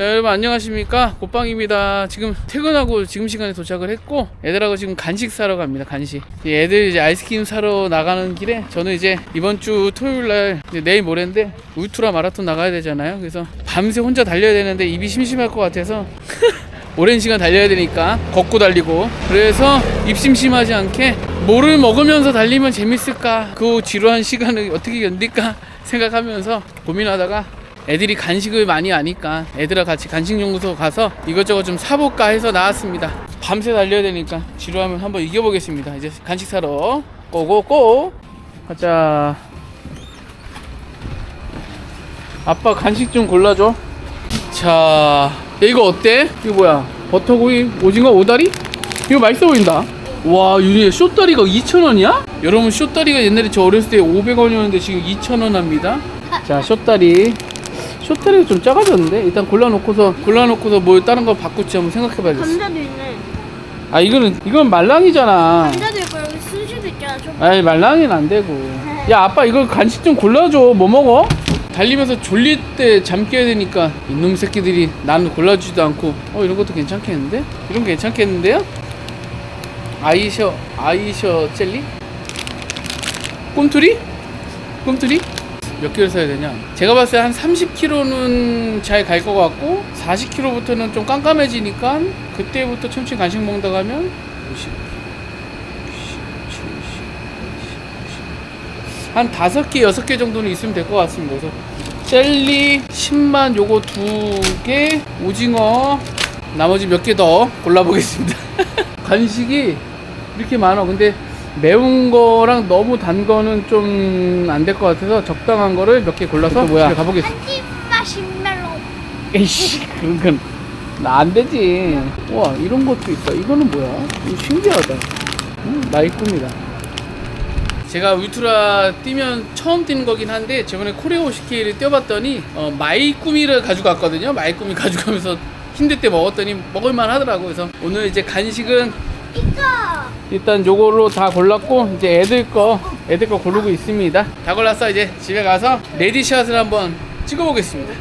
자 여러분 안녕하십니까? 꽃빵입니다. 지금 퇴근하고 지금 시간에 도착을 했고 애들하고 지금 간식 사러 갑니다 간식. 이 애들 이제 아이스크림 사러 나가는 길에 저는 이제 이번 주 토요일날 내일 모레인데 울트라 마라톤 나가야 되잖아요. 그래서 밤새 혼자 달려야 되는데 입이 심심할 것 같아서 오랜 시간 달려야 되니까 걷고 달리고. 그래서 입 심심하지 않게 뭐를 먹으면서 달리면 재밌을까? 그 지루한 시간을 어떻게 견딜까? 생각하면서 고민하다가 애들이 간식을 많이 아니까 애들과 같이 간식연구소 가서 이것저것 좀 사볼까 해서 나왔습니다. 밤새 달려야 되니까 지루하면 한번 이겨보겠습니다. 이제 간식 사러 고고고! 가자. 아빠 간식 좀 골라줘. 자 야, 이거 어때? 이거 뭐야? 버터구이? 오징어 오다리? 이거 맛있어 보인다. 와 유리 쇼다리가 2,000원이야? 여러분 쇼다리가 옛날에 저 어렸을 때 500원이었는데 지금 2,000원 합니다. 자 쇼다리 쇼다리가 좀 작아졌는데 일단 골라놓고서 골라놓고서 뭐 다른 거 바꿀지 한번 생각해봐야겠어 감자도 있네. 아 이거는 이건 말랑이잖아 감자도 있고 여기 수시도 있잖아. 좀 아이 말랑이는 안 되고 야 아빠 이거 간식 좀 골라줘 뭐 먹어? 달리면서 졸릴 때 잠 깨야 되니까 이놈 새끼들이 나는 골라주지도 않고 어 이런 것도 괜찮겠는데? 이런 거 괜찮겠는데요? 아이셔 아이셔 젤리? 꿈틀이? 꿈틀이? 몇 개를 사야 되냐? 제가 봤을 때 한 30kg는 잘 갈 것 같고 40kg부터는 좀 깜깜해지니까 그때부터 천천히 간식 먹다 가면 50, 한 다섯 개, 여섯 개 정도는 있으면 될 것 같습니다. 그래서 젤리 10만 요거 두 개, 오징어 나머지 몇 개 더 골라보겠습니다. 간식이 이렇게 많아. 근데 매운 거랑 너무 단 거는 좀 안 될 것 같아서 적당한 거를 몇 개 골라서 뭐야 가보겠습니다. 한입 마시멜로. 에이씨 그런 건나 안 되지. 와 이런 것도 있다. 이거는 뭐야? 이거 신기하다. 음, 나의 꿈이다. 제가 울트라 뛰면 처음 뛰는 거긴 한데 저번에 코레오 50K를 뛰어봤더니 어, 마이 꾸미를 가져갔거든요. 마이 꾸미 가져가면서 힘들 때 먹었더니 먹을만 하더라고. 그래서 오늘 이제 간식은. 일단 요걸로 다 골랐고 이제 애들 거 애들 거 고르고 있습니다. 다 골랐어 이제 집에 가서 레디샷을 한번 찍어보겠습니다.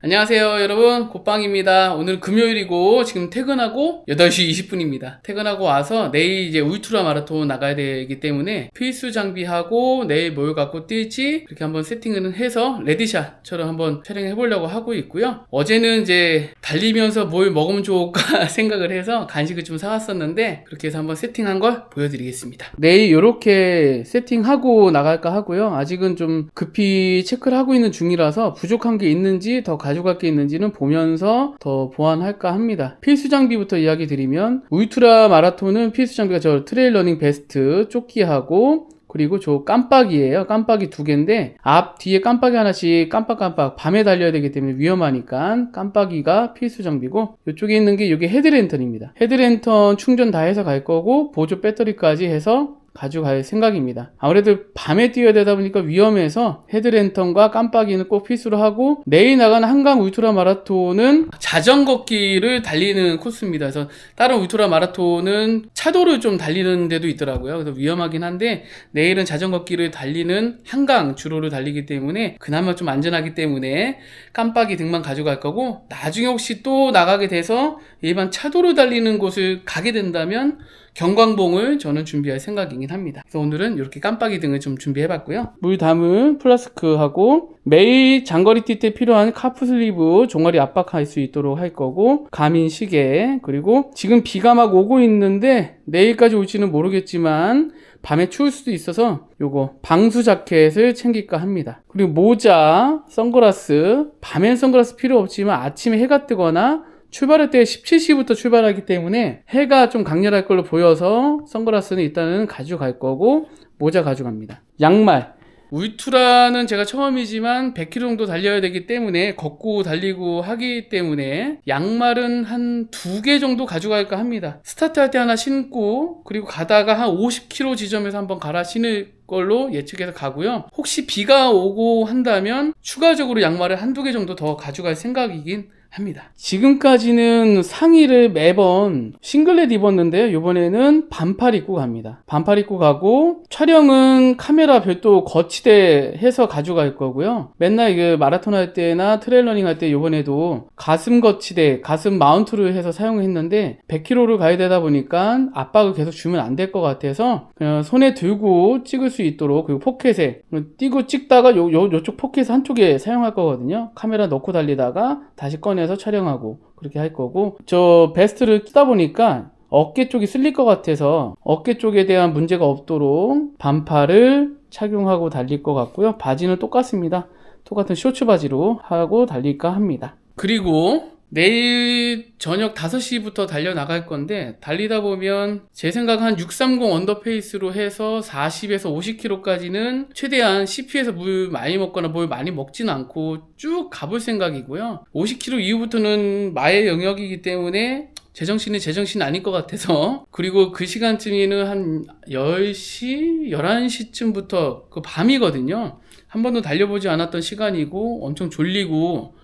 안녕하세요 여러분. 곧방입니다. 오늘 금요일이고 지금 퇴근하고 8시 20분입니다. 퇴근하고 와서 내일 이제 울트라 마라톤 나가야 되기 때문에 필수 장비하고 내일 뭘 갖고 뛸지 그렇게 한번 세팅을 해서 레디샷처럼 한번 촬영해 보려고 하고 있고요. 어제는 이제 달리면서 뭘 먹으면 좋을까 생각을 해서 간식을 좀 사왔었는데 그렇게 해서 한번 세팅한 걸 보여드리겠습니다. 내일 이렇게 세팅하고 나갈까 하고요. 아직은 좀 급히 체크를 하고 있는 중이라서 부족한 게 있는지 더 가져갈 게 있는지는 보면서 더 보완할까 합니다. 필수 장비부터 이야기 드리면 울트라 마라톤은 필수 장비가 저 트레일 러닝 베스트 조끼하고 그리고 저 깜빡이에요. 깜빡이 두 개인데 앞 뒤에 깜빡이 하나씩 깜빡깜빡 밤에 달려야 되기 때문에 위험하니까 깜빡이가 필수 장비고 이쪽에 있는 게 이게 헤드랜턴입니다. 헤드랜턴 충전 다 해서 갈 거고 보조 배터리까지 해서 가져갈 생각입니다. 아무래도 밤에 뛰어야 되다 보니까 위험해서 헤드랜턴과 깜빡이는 꼭 필수로 하고 내일 나가는 한강 울트라 마라톤은 자전거 길을 달리는 코스입니다. 그래서 다른 울트라 마라톤은 차도를 좀 달리는 데도 있더라고요. 그래서 위험하긴 한데 내일은 자전거 길을 달리는 한강 주로를 달리기 때문에 그나마 좀 안전하기 때문에 깜빡이 등만 가져갈 거고 나중에 혹시 또 나가게 돼서 일반 차도를 달리는 곳을 가게 된다면 경광봉을 저는 준비할 생각이긴 합니다. 그래서 오늘은 이렇게 깜빡이 등을 좀 준비해봤고요. 물 담은 플라스크하고 매일 장거리 뛸 때 필요한 카프 슬리브 종아리 압박할 수 있도록 할 거고 가민 시계 그리고 지금 비가 막 오고 있는데 내일까지 올지는 모르겠지만 밤에 추울 수도 있어서 요거 방수 자켓을 챙길까 합니다. 그리고 모자, 선글라스 밤엔 선글라스 필요 없지만 아침에 해가 뜨거나 출발할 때 17시부터 출발하기 때문에 해가 좀 강렬할 걸로 보여서 선글라스는 일단은 가져갈 거고 모자 가져갑니다. 양말. 울트라는 제가 처음이지만 100km 정도 달려야 되기 때문에 걷고 달리고 하기 때문에 양말은 한 두 개 정도 가져갈까 합니다. 스타트할 때 하나 신고 그리고 가다가 한 50km 지점에서 한번 갈아 신을 걸로 예측해서 가고요. 혹시 비가 오고 한다면 추가적으로 양말을 한두 개 정도 더 가져갈 생각이긴 합니다. 지금까지는 상의를 매번 싱글렛 입었는데요. 이번에는 반팔 입고 갑니다. 반팔 입고 가고 촬영은 카메라 별도 거치대 해서 가져갈 거고요. 맨날 그 마라톤 할 때나 트레일러닝 할 때 이번에도 가슴 거치대, 가슴 마운트를 해서 사용했는데 100km를 가야 되다 보니까 압박을 계속 주면 안 될 것 같아서 손에 들고 찍을 수 있도록 그리고 포켓에 띄고 찍다가 요, 요, 요쪽 포켓 한쪽에 사용할 거거든요. 카메라 넣고 달리다가 다시 꺼내 서 촬영하고 그렇게 할 거고 저 베스트를 끼다 보니까 어깨 쪽이 쓸릴 것 같아서 어깨 쪽에 대한 문제가 없도록 반팔을 착용하고 달릴 것 같고요. 바지는 똑같습니다. 똑같은 쇼츠 바지로 하고 달릴까 합니다. 그리고 내일 저녁 5시부터 달려 나갈 건데 달리다 보면 제 생각 한 630 언더페이스로 해서 40에서 50km까지는 최대한 CP에서 물 많이 먹거나 뭘 많이 먹진 않고 쭉 가볼 생각이고요. 50km 이후부터는 마의 영역이기 때문에 제정신이 제정신 아닐 것 같아서 그리고 그 시간쯤에는 한 10시, 11시쯤부터 그 밤이거든요. 한 번도 달려보지 않았던 시간이고 엄청 졸리고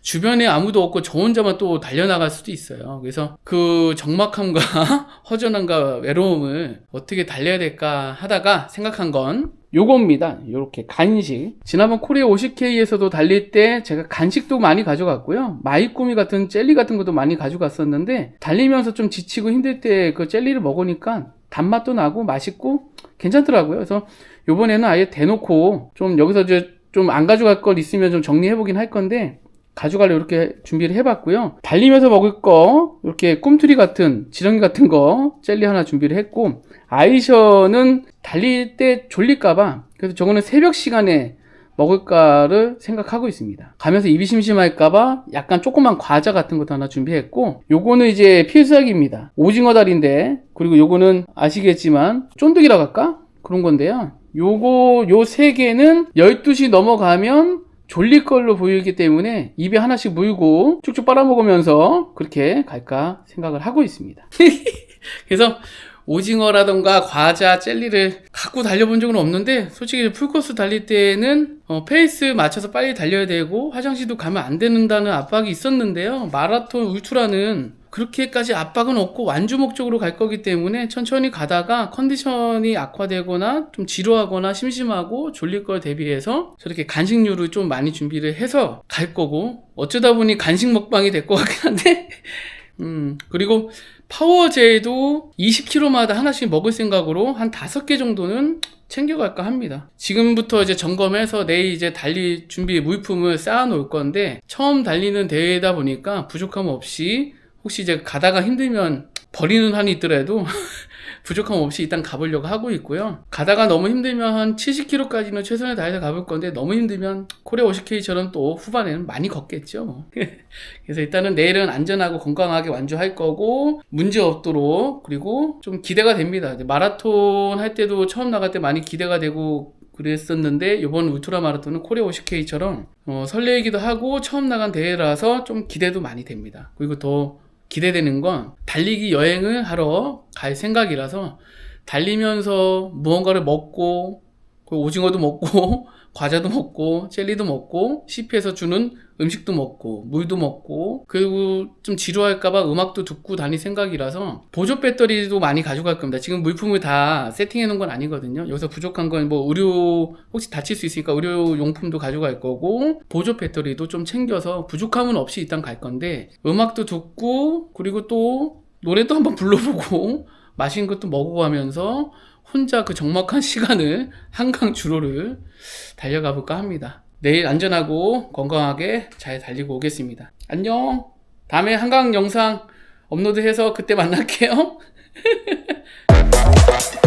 주변에 아무도 없고 저 혼자만 또 달려나갈 수도 있어요. 그래서 그 적막함과 허전함과 외로움을 어떻게 달려야 될까 하다가 생각한 건 요겁니다. 요렇게 간식. 지난번 코리아 50K에서도 달릴 때 제가 간식도 많이 가져갔고요. 마이꾸미 같은 젤리 같은 것도 많이 가져갔었는데 달리면서 좀 지치고 힘들 때 그 젤리를 먹으니까 단맛도 나고 맛있고 괜찮더라고요. 그래서 요번에는 아예 대놓고 좀 여기서 이제 좀 안 가져갈 걸 있으면 좀 정리해보긴 할 건데 가져가려 이렇게 준비를 해봤고요. 달리면서 먹을 거 이렇게 꿈틀이 같은 지렁이 같은 거 젤리 하나 준비를 했고 아이셔는 달릴 때 졸릴까봐 그래서 저거는 새벽 시간에 먹을까를 생각하고 있습니다. 가면서 입이 심심할까봐 약간 조그만 과자 같은 것도 하나 준비했고 요거는 이제 필살기입니다. 오징어 다리인데 그리고 요거는 아시겠지만 쫀득이라고 할까? 그런 건데요. 요거 요 세 개는 12시 넘어가면 졸릴 걸로 보이기 때문에 입에 하나씩 물고 쭉쭉 빨아먹으면서 그렇게 갈까 생각을 하고 있습니다. 그래서 오징어라던가 과자, 젤리를 갖고 달려본 적은 없는데 솔직히 풀코스 달릴 때는 어, 페이스 맞춰서 빨리 달려야 되고 화장실도 가면 안 된다는 압박이 있었는데요. 마라톤 울트라는 그렇게까지 압박은 없고 완주 목적으로 갈 거기 때문에 천천히 가다가 컨디션이 악화되거나 좀 지루하거나 심심하고 졸릴 걸 대비해서 저렇게 간식류를 좀 많이 준비를 해서 갈 거고 어쩌다 보니 간식 먹방이 될 것 같긴 한데 음 그리고 파워제도 20km마다 하나씩 먹을 생각으로 한 5개 정도는 챙겨갈까 합니다. 지금부터 이제 점검해서 내일 이제 달릴 준비 물품을 쌓아 놓을 건데 처음 달리는 대회다 보니까 부족함 없이 혹시 이제 가다가 힘들면 버리는 한이 있더라도 부족함 없이 일단 가보려고 하고 있고요. 가다가 너무 힘들면 한 70km까지는 최선을 다해서 가볼 건데 너무 힘들면 코레 50K처럼 또 후반에는 많이 걷겠죠. 뭐. 그래서 일단은 내일은 안전하고 건강하게 완주할 거고 문제 없도록 그리고 좀 기대가 됩니다. 마라톤 할 때도 처음 나갈 때 많이 기대가 되고 그랬었는데 이번 울트라 마라톤은 코리아 50K처럼 어, 설레이기도 하고 처음 나간 대회라서 좀 기대도 많이 됩니다. 그리고 더 기대되는 건 달리기 여행을 하러 갈 생각이라서 달리면서 무언가를 먹고 그 오징어도 먹고 과자도 먹고 젤리도 먹고 CP에서 주는 음식도 먹고 물도 먹고 그리고 좀 지루할까봐 음악도 듣고 다닐 생각이라서 보조 배터리도 많이 가져갈 겁니다. 지금 물품을 다 세팅해 놓은 건 아니거든요. 여기서 부족한 건 뭐 의료 혹시 다칠 수 있으니까 의료 용품도 가져갈 거고 보조 배터리도 좀 챙겨서 부족함은 없이 일단 갈 건데 음악도 듣고 그리고 또 노래도 한번 불러보고 맛있는 것도 먹어가면서 혼자 그 적막한 시간을 한강 주로를 달려가 볼까 합니다. 내일 안전하고 건강하게 잘 달리고 오겠습니다. 안녕. 다음에 한강 영상 업로드해서 그때 만날게요.